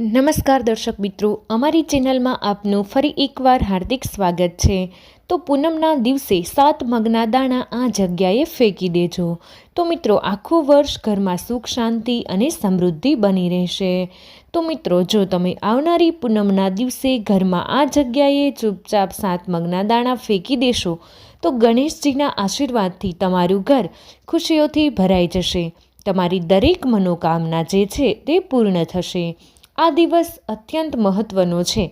નમસ્કાર દર્શક મિત્રો, અમારી ચેનલમાં આપનું ફરી એકવાર હાર્દિક સ્વાગત છે. તો પૂનમના દિવસે સાત મગના દાણા આ જગ્યાએ ફેંકી દેજો. તો મિત્રો, આખું વર્ષ ઘરમાં સુખ, શાંતિ અને સમૃદ્ધિ બની રહેશે. તો મિત્રો, જો તમે આવનારી પૂનમના દિવસે ઘરમાં આ જગ્યાએ ચૂપચાપ સાત મગના દાણા ફેંકી દેશો, તો ગણેશજીના આશીર્વાદથી તમારું ઘર ખુશીઓથી ભરાઈ જશે. તમારી દરેક મનોકામના જે છે તે પૂર્ણ થશે. આ દિવસ અત્યંત મહત્ત્વનો છે.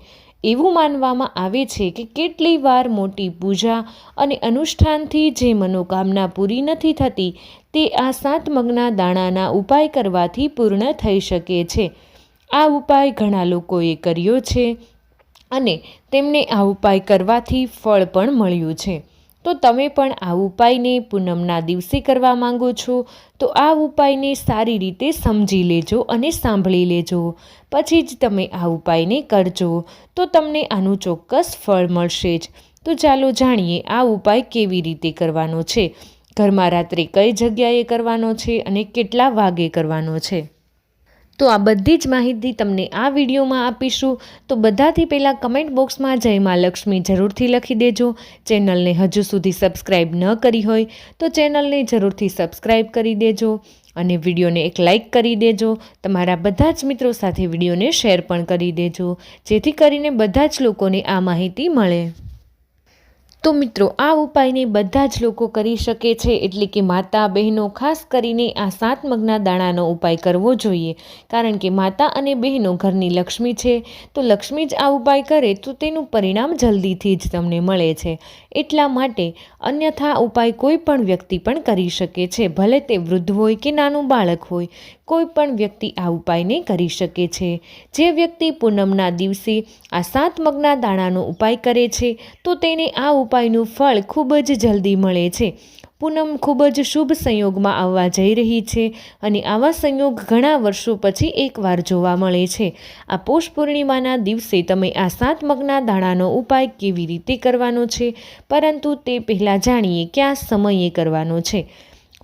એવું માનવામાં આવે છે કે કેટલી વાર મોટી પૂજા અને અનુષ્ઠાનથી જે મનોકામના પૂરી નથી થતી, તે આ સાત મગના દાણાના ઉપાય કરવાથી પૂર્ણ થઈ શકે છે. આ ઉપાય ઘણા લોકોએ કર્યો છે અને તેમને આ ઉપાય કરવાથી ફળ પણ મળ્યું છે. તો તમે પણ આ ઉપાયને પૂનમના દિવસે કરવા માંગો છો, તો આ ઉપાયને સારી રીતે સમજી લેજો અને સાંભળી લેજો. પછી જ તમે આ ઉપાયને કરજો, તો તમને આનું ચોક્કસ ફળ મળશે જ. તો ચાલો જાણીએ આ ઉપાય કેવી રીતે કરવાનો છે. ઘરમાં રાત્રે કઈ જગ્યાએ કરવાનો છે અને કેટલા વાગે કરવાનો છે? તો આ બધી જ માહિતી તમને આ વિડીયોમાં આપીશું. તો બધાથી પહેલાં કમેન્ટ બોક્સમાં જય મા લક્ષ્મી જરૂરથી લખી દેજો. ચેનલને હજુ સુધી સબસ્ક્રાઈબ ન કરી હોય તો ચેનલને જરૂરથી સબસ્ક્રાઈબ કરી દેજો અને વિડીયોને એક લાઇક કરી દેજો. તમારા બધા જ મિત્રો સાથે વિડીયોને શેર પણ કરી દેજો, જેથી કરીને બધા જ લોકોને આ માહિતી મળે. તો મિત્રો, આ ઉપાયને બધા જ લોકો કરી શકે છે, એટલે કે માતા બહેનો ખાસ કરીને આ સાત મગના દાણાનો ઉપાય કરવો જોઈએ. કારણ કે માતા અને બહેનો ઘરની લક્ષ્મી છે, તો લક્ષ્મી જ આ ઉપાય કરે, તો તેનું પરિણામ જલ્દીથી જ તમને મળે છે. એટલા માટે અન્યથા ઉપાય કોઈ પણ વ્યક્તિ પણ કરી શકે છે, ભલે તે વૃદ્ધ હોય કે નાનું બાળક હોય. કોઈ પણ વ્યક્તિ આ ઉપાયને કરી શકે છે. જે વ્યક્તિ પૂનમના દિવસે આ સાત મગના દાણાનો ઉપાય કરે છે, તો તેને આ ઉપાયનું ફળ ખૂબ જ જલ્દી મળે છે. પૂનમ ખૂબ જ શુભ સંયોગમાં આવવા જઈ રહી છે અને આવા સંયોગ ઘણા વર્ષો પછી એકવાર જોવા મળે છે. આ પોષ પૂર્ણિમાના દિવસે તમે આ સાત મગના દાણાનો ઉપાય કેવી રીતે કરવાનો છે, પરંતુ તે પહેલાં જાણીએ કયા સમયે કરવાનો છે.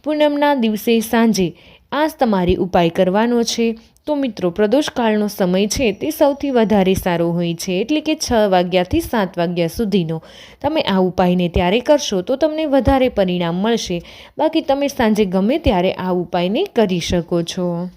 પૂનમના દિવસે સાંજે આ તમારે ઉપાય કરવાનો છે. તો મિત્રો, પ્રદોષકાળનો સમય છે તે સૌથી વધારે સારો હોય છે, એટલે કે છ વાગ્યાથી સાત વાગ્યા સુધીનો. તમે આ ઉપાયને ત્યારે કરશો તો તમને વધારે પરિણામ મળશે. બાકી તમે સાંજે ગમે ત્યારે આ ઉપાયને કરી શકો છો.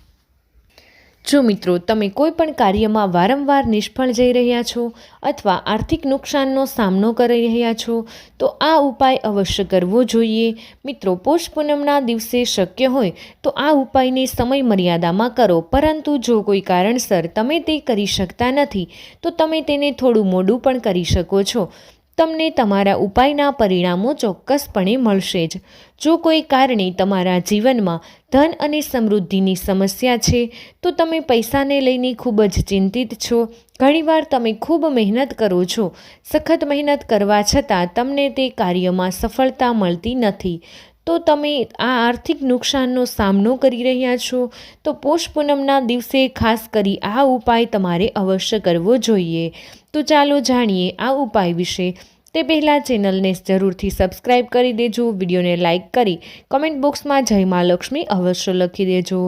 જો મિત્રો, તમે કોઈ પણ કાર્યમાં વારંવાર નિષ્ફળ જઈ રહ્યા છો અથવા આર્થિક નુકસાનનો સામનો કરી રહ્યા છો, તો આ ઉપાય અવશ્ય કરવો જોઈએ. મિત્રો, પોષ પૂનમના દિવસે શક્ય હોય તો આ ઉપાયને સમય મર્યાદામાં કરો. પરંતુ જો કોઈ કારણસર તમે તે કરી શકતા નથી, તો તમે તેને થોડું મોડું પણ કરી શકો છો. તમને તમારા ઉપાયના પરિણામો ચોક્કસપણે મળશે જ. જો કોઈ કારણે તમારા જીવનમાં ધન અને સમૃદ્ધિની સમસ્યા છે, તો તમે પૈસાને લઈને ખૂબ જ ચિંતિત છો. ઘણીવાર તમે ખૂબ મહેનત કરો છો. સખત મહેનત કરવા છતાં તમને તે કાર્યમાં સફળતા મળતી નથી. તો તમે આ આર્થિક નુકસાનનો સામનો કરી રહ્યા છો, તો પોષ પૂનમના દિવસે ખાસ કરી આ ઉપાય તમારે અવશ્ય કરવો જોઈએ. તો ચાલો જાણીએ આ ઉપાય વિશે. તે પહેલાં ચેનલને જરૂરથી સબસ્ક્રાઇબ કરી દેજો, વિડીયોને લાઇક કરી, કમેન્ટ બોક્સમાં જય મા લક્ષ્મી અવશ્ય લખી દેજો.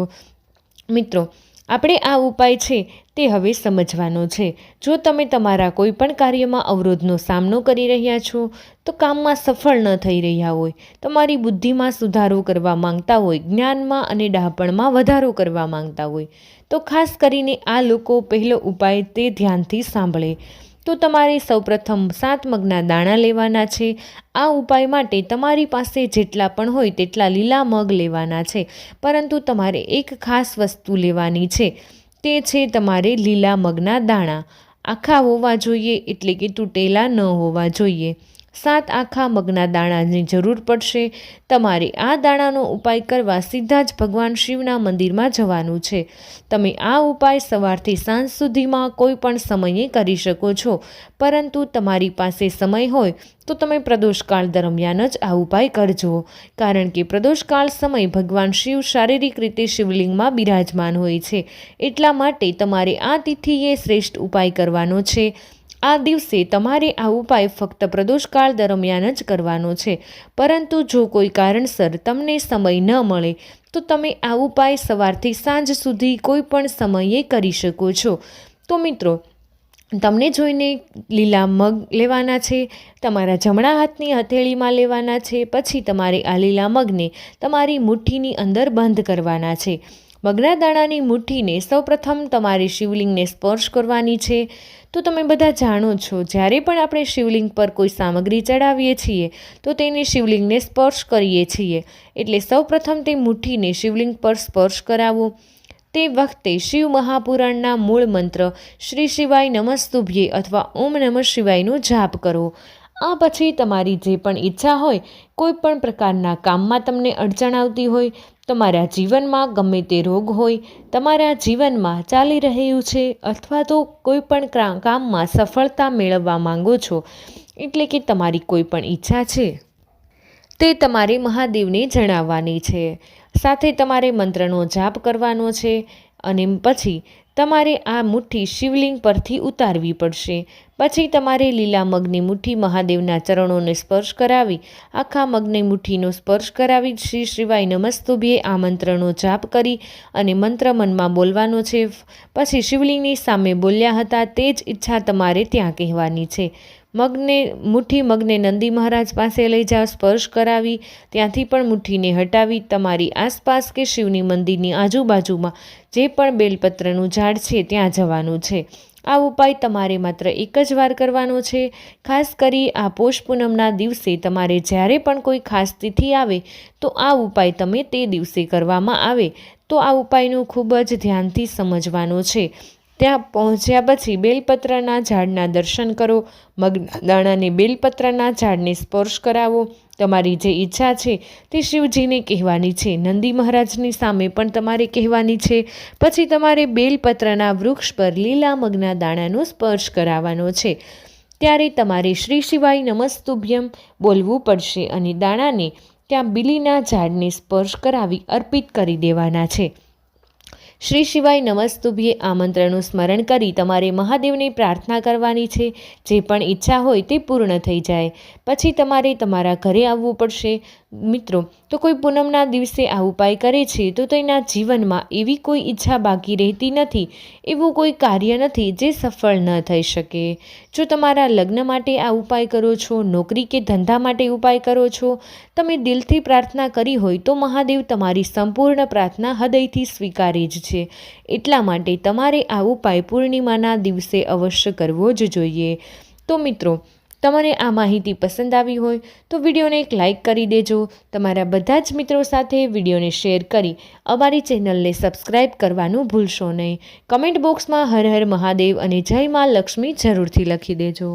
મિત્રો આપણે આ ઉપાય છે તે હવે સમજવાનો છે. જો તમે તમારા કોઈપણ કાર્યમાં અવરોધનો સામનો કરી રહ્યા છો, તો કામમાં સફળ ન થઈ રહ્યા હોય. તમારી બુદ્ધિમાં સુધારો કરવા માંગતા હોય, જ્ઞાનમાં અને ડહાપણમાં વધારો કરવા માંગતા હોય. તો ખાસ કરીને આ લોકો પહેલો ઉપાય તે ધ્યાનથી સાંભળે. તો તમારે સૌપ્રથમ સાત મગના દાણા લેવાના છે. આ ઉપાય માટે તમારી પાસે જેટલા પણ હોય તેટલા લીલા મગ લેવાના છે. પરંતુ તમારે એક ખાસ વસ્તુ લેવાની છે. તે છે તમારે લીલા મગના દાણા. આખા હોવા જોઈએ એટલે કે તૂટેલા ન હોવા જોઈએ. સાત આખા મગના દાણાની જરૂર પડશે. તમારે આ દાણાનો ઉપાય કરવા સીધા જ ભગવાન શિવના મંદિરમાં જવાનું છે. તમે આ ઉપાય સવારથી સાંજ સુધીમાં કોઈ પણ સમયે કરી શકો છો. પરંતુ તમારી પાસે સમય હોય તો તમે પ્રદોષકાળ દરમિયાન જ આ ઉપાય કરજો. કારણ કે પ્રદોષકાળ સમય ભગવાન શિવ શારીરિક રીતે શિવલિંગમાં બિરાજમાન હોય છે. એટલા માટે તમારે આ તિથિએ શ્રેષ્ઠ ઉપાય કરવાનો છે. આ દિવસે તમારે આ ઉપાય ફક્ત પ્રદોષકાળ દરમિયાન જ કરવાનો છે. પરંતુ જો કોઈ કારણસર તમને સમય ન મળે, તો તમે આ ઉપાય સવારથી સાંજ સુધી કોઈ પણ સમયે કરી શકો છો. તો મિત્રો, તમને જોઈને લીલા મગ લેવાના છે, તમારા જમણા હાથની હથેળીમાં લેવાના છે, પછી તમારે આ લીલા મગને તમારી મુઠ્ઠીની અંદર બંધ કરવાના છે. મગના દાણાની મુઠ્ઠીને સૌપ્રથમ તમારે શિવલિંગને સ્પર્શ કરવાની છે. તો તમે બધા જાણો છો, જ્યારે પણ આપણે શિવલિંગ પર કોઈ સામગ્રી ચડાવીએ છીએ, તો તેને શિવલિંગને સ્પર્શ કરીએ છીએ. એટલે સૌપ્રથમ તે મુઠ્ઠીને શિવલિંગ પર સ્પર્શ કરાવો. તે વખતે શિવ મહાપુરાણના મૂળ મંત્ર શ્રી શિવાય નમસ્તુભ્યે અથવા ઓમ નમઃ શિવાયનો જાપ કરો. આ પછી તમારી જે પણ ઈચ્છા હોય, કોઈ પણ પ્રકારના કામમાં તમને અડચણ આવતી હોય તમારા જીવનમાં ગમે તે રોગ હોય, તમારા જીવનમાં ચાલી રહ્યું છે અથવા તો કોઈ પણ કામમાં સફળતા મેળવવા માંગો છો, એટલે કે તમારી કોઈ પણ ઈચ્છા છે, તે તમારે મહાદેવને જણાવવાની છે. સાથે તમારે મંત્રનો જાપ કરવાનો છે અને પછી તમારે આ મુઠ્ઠી શિવલિંગ પરથી ઉતારવી પડશે. પછી તમારે લીલા મગની મુઠ્ઠી મહાદેવના ચરણોને સ્પર્શ કરાવી, આખા મગની મુઠ્ઠીનો સ્પર્શ કરાવી શ્રી શિવાય નમસ્તુભ્યે આ મંત્રનો જાપ કરી અને મંત્ર મનમાં બોલવાનો છે. પછી શિવલિંગની સામે બોલ્યા હતા તે જ ઈચ્છા તમારે ત્યાં કહેવાની છે. મગને, મુઠ્ઠી મગને નંદી મહારાજ પાસે લઈ જાઓ સ્પર્શ કરાવી. ત્યાંથી પણ મુઠ્ઠીને હટાવી. તમારી આસપાસ કે શિવની મંદિરની આજુબાજુમાં જે પણ બેલપત્રનું ઝાડ છે, ત્યાં જવાનું છે. આ ઉપાય તમારે માત્ર એક જ વાર કરવાનો છે. ખાસ કરી આ પોષ પૂનમના દિવસે તમારે જ્યારે પણ કોઈ ખાસ તિથિ આવે, તો આ ઉપાય તમે તે દિવસે કરવામાં આવે. તો આ ઉપાયનું ખૂબ જ ધ્યાનથી સમજવાનો છે. ત્યાં પહોંચ્યા પછી બેલપત્રના ઝાડના દર્શન કરો મગના દાણાને બેલપત્રના ઝાડને સ્પર્શ કરાવો. તમારી જે ઈચ્છા છે તે શિવજીને કહેવાની છે. નંદી મહારાજની સામે પણ તમારે કહેવાની છે. પછી તમારે બેલપત્રના વૃક્ષ પર લીલા મગના દાણાનો સ્પર્શ કરાવવાનો છે. ત્યારે તમારે શ્રી શિવાય નમસ્તુભ્યમ બોલવું પડશે અને દાણાને ત્યાં બીલીના ઝાડને સ્પર્શ કરાવી અર્પિત કરી દેવાના છે. શ્રી શિવાય નમસ્તુભ્યે આમંત્રણનું સ્મરણ કરી તમારે મહાદેવની પ્રાર્થના કરવાની છે. જે પણ ઈચ્છા હોય તે પૂર્ણ થઈ જાય. પછી તમારે તમારા ઘરે આવવું પડશે. મિત્રો, તો કોઈ પૂનમના દિવસે આ ઉપાય કરે છે, તો તેના જીવનમાં એવી કોઈ ઈચ્છા બાકી રહેતી નથી, એવું કોઈ કાર્ય નથી જે સફળ ન થઈ શકે. જો તમારા લગ્ન માટે આ ઉપાય કરો છો, નોકરી કે ધંધા માટે ઉપાય કરો છો, તમે દિલથી પ્રાર્થના કરી હોય તો મહાદેવ તમારી સંપૂર્ણ પ્રાર્થના હૃદયથી સ્વીકારે જ છે. એટલા માટે તમારે આ ઉપાય પૂર્ણિમાના દિવસે અવશ્ય કરવો જ જોઈએ. તો મિત્રો તમને આ માહિતી પસંદ આવી હોય તો વિડીયોને એક લાઇક કરી દેજો. તમારા બધા જ મિત્રો સાથે વિડીયોને શેર કરી અમારી ચેનલને સબસ્ક્રાઇબ કરવાનું ભૂલશો નહીં. કમેન્ટ બોક્સમાં હર હર મહાદેવ અને જય મા લક્ષ્મી જરૂરથી લખી દેજો.